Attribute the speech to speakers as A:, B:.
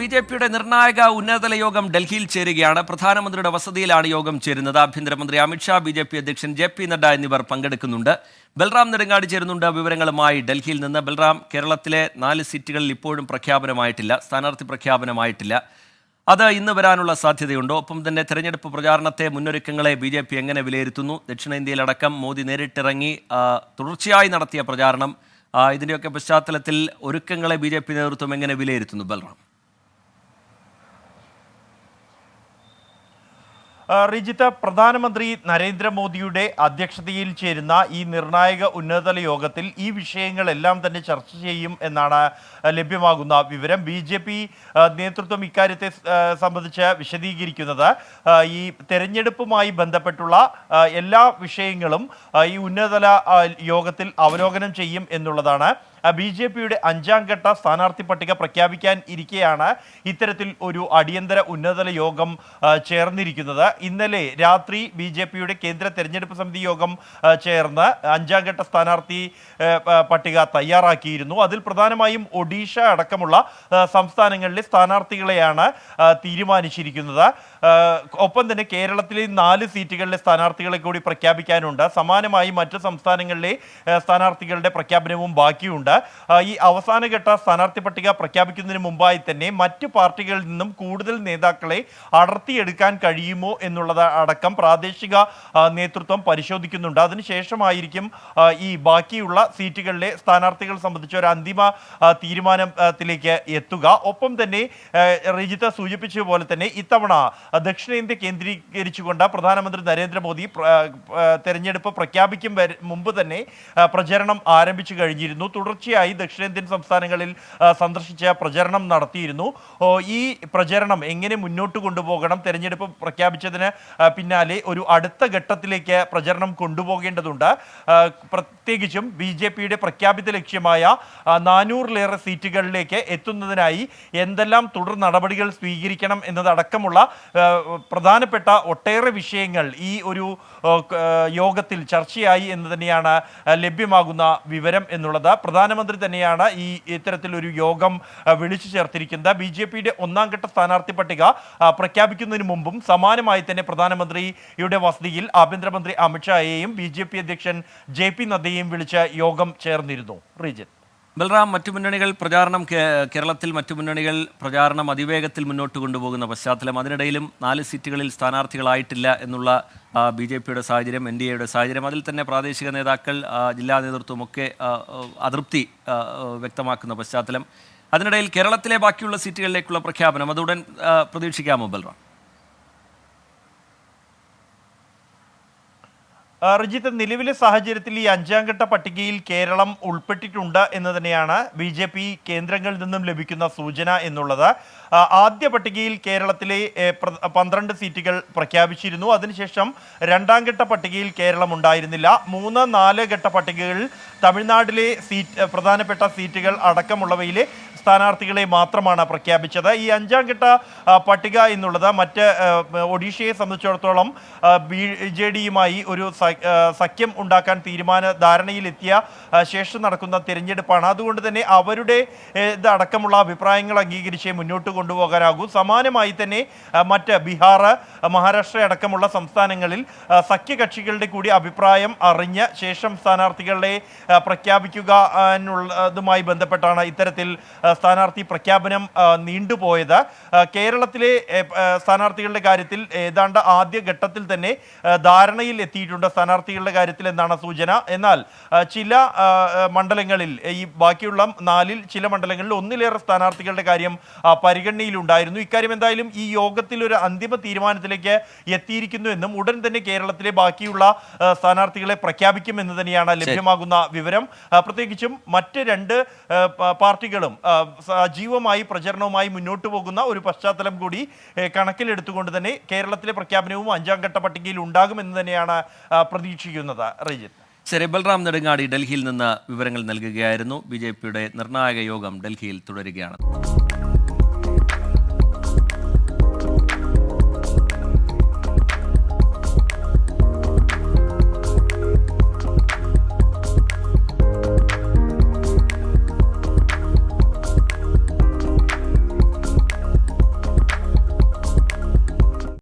A: B J പിയുടെ നിർണായക ഉന്നതതല യോഗം ഡൽഹിയിൽ ചേരുകയാണ്. പ്രധാനമന്ത്രിയുടെ വസതിയിലാണ് യോഗം ചേരുന്നത്. ആഭ്യന്തരമന്ത്രി അമിത്ഷാ ബി ജെ പി അധ്യക്ഷൻ ജെ പി നഡ്ഡ എന്നിവർ പങ്കെടുക്കുന്നുണ്ട്. ബൽറാം നെടുങ്ങാടി ചേരുന്നുണ്ട്. വിവരങ്ങളുമായി ഡൽഹിയിൽ നിന്ന് ബൽറാം കേരളത്തിലെ നാല് സീറ്റുകളിൽ ഇപ്പോഴും പ്രഖ്യാപനമായിട്ടില്ല. സ്ഥാനാർത്ഥി പ്രഖ്യാപനമായിട്ടില്ല. അത് ഇന്ന് വരാനുള്ള സാധ്യതയുണ്ടോ. ഒപ്പം തന്നെ തെരഞ്ഞെടുപ്പ് പ്രചാരണത്തെ മുന്നൊരുക്കങ്ങളെ ബി ജെ പി എങ്ങനെ വിലയിരുത്തുന്നു? ദക്ഷിണേന്ത്യയിലടക്കം മോദി നേരിട്ടിറങ്ങി തുടർച്ചയായി നടത്തിയ പ്രചാരണം ഇതിന്റെയൊക്കെ പശ്ചാത്തലത്തിൽ ഒരുക്കങ്ങളെ ബി നേതൃത്വം എങ്ങനെ വിലയിരുത്തുന്നു ബൽറാം?
B: റിജിത്ത് പ്രധാനമന്ത്രി നരേന്ദ്രമോദിയുടെ അധ്യക്ഷതയിൽ ചേരുന്ന ഈ നിർണായക ഉന്നതതല യോഗത്തിൽ ഈ വിഷയങ്ങളെല്ലാം തന്നെ ചർച്ച ചെയ്യും എന്നാണ് ലഭ്യമാകുന്ന വിവരം. ബി ജെ പി നേതൃത്വം ഇക്കാര്യത്തെ സംബന്ധിച്ച് വിശദീകരിക്കുന്നത് ഈ തെരഞ്ഞെടുപ്പുമായി ബന്ധപ്പെട്ടുള്ള എല്ലാ വിഷയങ്ങളും ഈ ഉന്നതതല യോഗത്തിൽ അവലോകനം ചെയ്യും എന്നുള്ളതാണ്. ബി ജെ പിയുടെ അഞ്ചാം ഘട്ട സ്ഥാനാർത്ഥി പട്ടിക പ്രഖ്യാപിക്കാൻ ഇരിക്കെയാണ് ഇത്തരത്തിൽ ഒരു അടിയന്തര ഉന്നതതല യോഗം ചേർന്നിരിക്കുന്നത്. ഇന്നലെ രാത്രി ബി ജെ പിയുടെ കേന്ദ്ര തെരഞ്ഞെടുപ്പ് സമിതി യോഗം ചേർന്ന് അഞ്ചാം ഘട്ട സ്ഥാനാർത്ഥി പട്ടിക തയ്യാറാക്കിയിരുന്നു. അതിൽ പ്രധാനമായും ഒഡീഷ അടക്കമുള്ള സംസ്ഥാനങ്ങളിലെ സ്ഥാനാർത്ഥികളെയാണ് തീരുമാനിച്ചിരിക്കുന്നത്. ഒപ്പം തന്നെ കേരളത്തിലെ നാല് സീറ്റുകളിലെ സ്ഥാനാർത്ഥികളെ കൂടി പ്രഖ്യാപിക്കാനുണ്ട്. സമാനമായി മറ്റ് സംസ്ഥാനങ്ങളിലെ സ്ഥാനാർത്ഥികളുടെ പ്രഖ്യാപനവും ബാക്കിയുണ്ട്. ആ, ഈ അവസാനഘട്ട സ്ഥാനാർത്ഥി പട്ടിക പ്രഖ്യാപിക്കുന്നതിന് മുമ്പായി തന്നെ മറ്റ് പാർട്ടികളിൽ നിന്നും കൂടുതൽ നേതാക്കളെ അടർത്തിയെടുക്കാൻ കഴിയുമോ എന്നുള്ളത് അടക്കം പ്രാദേശിക നേതൃത്വം പരിശോധിക്കുന്നുണ്ട്. അതിനുശേഷമായിരിക്കും ഈ ബാക്കിയുള്ള സീറ്റുകളിലെ സ്ഥാനാർത്ഥികൾ സംബന്ധിച്ച ഒരു അന്തിമ തീരുമാനത്തിലേക്ക് എത്തുക. ഒപ്പം തന്നെ ആ, സൂചിപ്പിച്ചതുപോലെ സൂചിപ്പിച്ച പോലെ തന്നെ ഇത്തവണ ദക്ഷിണേന്ത്യ കേന്ദ്രീകരിച്ചുകൊണ്ട് പ്രധാനമന്ത്രി നരേന്ദ്രമോദി തെരഞ്ഞെടുപ്പ് പ്രഖ്യാപിക്കും മുമ്പ് തന്നെ പ്രചരണം ആരംഭിച്ചു കഴിഞ്ഞിരുന്നു. തുടർച്ചയായി ദക്ഷിണേന്ത്യൻ സംസ്ഥാനങ്ങളിൽ സന്ദർശിച്ച പ്രചരണം നടത്തിയിരുന്നു. ഈ പ്രചരണം എങ്ങനെ മുന്നോട്ട് കൊണ്ടുപോകണം തെരഞ്ഞെടുപ്പ് പ്രഖ്യാപിച്ചതിന് പിന്നാലെ ഒരു അടുത്ത ഘട്ടത്തിലേക്ക് പ്രചരണം കൊണ്ടുപോകേണ്ടതുണ്ട്. പ്രത്യേകിച്ചും ബി ജെ പിയുടെ പ്രഖ്യാപിത ലക്ഷ്യമായ നാനൂറിലേറെ സീറ്റുകളിലേക്ക് എത്തുന്നതിനായി എന്തെല്ലാം തുടർ നടപടികൾ സ്വീകരിക്കണം എന്നതടക്കമുള്ള പ്രധാനപ്പെട്ട ഒട്ടേറെ വിഷയങ്ങൾ ഈ ഒരു യോഗത്തിൽ ചർച്ചയായി എന്ന് തന്നെയാണ് ലഭ്യമാകുന്ന വിവരം എന്നുള്ളത്. പ്രധാനമന്ത്രി തന്നെയാണ് ഈ ഇത്തരത്തിലൊരു യോഗം വിളിച്ചു ചേർത്തിരിക്കുന്നത്. ബി ജെ പിയുടെ ഒന്നാം ഘട്ട സ്ഥാനാർത്ഥി പട്ടിക പ്രഖ്യാപിക്കുന്നതിന് മുമ്പും സമാനമായി തന്നെ പ്രധാനമന്ത്രിയുടെ വസതിയിൽ ആഭ്യന്തരമന്ത്രി അമിത്ഷായെയും ബി ജെ പി അധ്യക്ഷൻ ജെ പി നദ്ദയെയും വിളിച്ച് യോഗം ചേർന്നിരുന്നു. റീജിത്ത്
A: ബൽറാം മറ്റു മുന്നണികൾ പ്രചാരണം കേരളത്തിൽ മറ്റു മുന്നണികൾ പ്രചാരണം അതിവേഗത്തിൽ മുന്നോട്ട് കൊണ്ടുപോകുന്ന പശ്ചാത്തലം അതിനിടയിലും നാല് സീറ്റുകളിൽ സ്ഥാനാർത്ഥികളായിട്ടില്ല എന്നുള്ള ബി ജെ പിയുടെ സാഹചര്യം എൻ ഡി എയുടെ സാഹചര്യം അതിൽ തന്നെ പ്രാദേശിക നേതാക്കൾ ജില്ലാ നേതൃത്വമൊക്കെ അതൃപ്തി വ്യക്തമാക്കുന്ന പശ്ചാത്തലം. അതിനിടയിൽ കേരളത്തിലെ ബാക്കിയുള്ള സീറ്റുകളിലേക്കുള്ള പ്രഖ്യാപനം അതുടൻ പ്രതീക്ഷിക്കാമോ ബൽറാം?
B: റിജിത്ത് നിലവിലെ സാഹചര്യത്തിൽ ഈ അഞ്ചാം ഘട്ട പട്ടികയിൽ കേരളം ഉൾപ്പെട്ടിട്ടുണ്ട് എന്ന് തന്നെയാണ് ബി ജെ പി കേന്ദ്രങ്ങളിൽ നിന്നും ലഭിക്കുന്ന സൂചന എന്നുള്ളത്. ആദ്യ പട്ടികയിൽ കേരളത്തിലെ പന്ത്രണ്ട് സീറ്റുകൾ പ്രഖ്യാപിച്ചിരുന്നു. അതിനുശേഷം രണ്ടാം ഘട്ട പട്ടികയിൽ കേരളം ഉണ്ടായിരുന്നില്ല. മൂന്ന് നാല് ഘട്ട പട്ടികകളിൽ തമിഴ്നാട്ടിലെ സീറ്റ് പ്രധാനപ്പെട്ട സീറ്റുകൾ അടക്കമുള്ളവയിലെ സ്ഥാനാർത്ഥികളെ മാത്രമാണ് പ്രഖ്യാപിച്ചത്. ഈ അഞ്ചാം ഘട്ട പട്ടിക എന്നുള്ളത് മറ്റ് ഒഡീഷയെ സംബന്ധിച്ചിടത്തോളം ബി ജെ ഡിയുമായി ഒരു സഖ്യം ഉണ്ടാക്കാൻ തീരുമാന ധാരണയിലെത്തിയ ശേഷം നടക്കുന്ന തിരഞ്ഞെടുപ്പാണ്. അതുകൊണ്ട് തന്നെ അവരുടെ ഇതടക്കമുള്ള അഭിപ്രായങ്ങൾ അംഗീകരിച്ചേ മുന്നോട്ട് കൊണ്ടുപോകാനാകൂ. സമാനമായി തന്നെ മറ്റ് ബീഹാർ മഹാരാഷ്ട്ര അടക്കമുള്ള സംസ്ഥാനങ്ങളിൽ സഖ്യകക്ഷികളുടെ കൂടി അഭിപ്രായം അറിഞ്ഞ ശേഷം സ്ഥാനാർത്ഥികളെ പ്രഖ്യാപിക്കുക എന്നുള്ളതുമായി ബന്ധപ്പെട്ടാണ് ഇത്തരത്തിൽ സ്ഥാനാർത്ഥി പ്രഖ്യാപനം നീണ്ടുപോയത്. കേരളത്തിലെ സ്ഥാനാർത്ഥികളുടെ കാര്യത്തിൽ ഏതാണ്ട് ആദ്യ ഘട്ടത്തിൽ തന്നെ ധാരണയിൽ എത്തിയിട്ടുണ്ട് സ്ഥാനാർത്ഥികളുടെ കാര്യത്തിൽ എന്നാണ് സൂചന. എന്നാൽ ചില മണ്ഡലങ്ങളിൽ ഈ ബാക്കിയുള്ള നാലിൽ ചില മണ്ഡലങ്ങളിൽ ഒന്നിലേറെ സ്ഥാനാർത്ഥികളുടെ കാര്യം പരിഗണനയിലുണ്ടായിരുന്നു. ഇക്കാര്യം എന്തായാലും ഈ യോഗത്തിൽ ഒരു അന്തിമ തീരുമാനത്തിലേക്ക് എത്തിയിരിക്കുന്നു എന്നും ഉടൻ തന്നെ കേരളത്തിലെ ബാക്കിയുള്ള സ്ഥാനാർത്ഥികളെ പ്രഖ്യാപിക്കുമെന്ന് തന്നെയാണ് ലഭ്യമാകുന്ന വിവരം. പ്രത്യേകിച്ചും മറ്റ് രണ്ട് പാർട്ടികളും സജീവമായി പ്രചരണവുമായി മുന്നോട്ട് പോകുന്ന ഒരു പശ്ചാത്തലം കൂടി കണക്കിലെടുത്തുകൊണ്ട് തന്നെ കേരളത്തിലെ പ്രഖ്യാപനവും അഞ്ചാം ഘട്ട പട്ടികയിൽ ഉണ്ടാകുമെന്ന് തന്നെയാണ് പ്രതീക്ഷിക്കുന്നത്. റിജിത്ത്
A: ശരി ബൽറാം നെടുങ്ങാടി ഡൽഹിയിൽ നിന്ന് വിവരങ്ങൾ നൽകുകയായിരുന്നു. ബി നിർണായക യോഗം ഡൽഹിയിൽ തുടരുകയാണ്.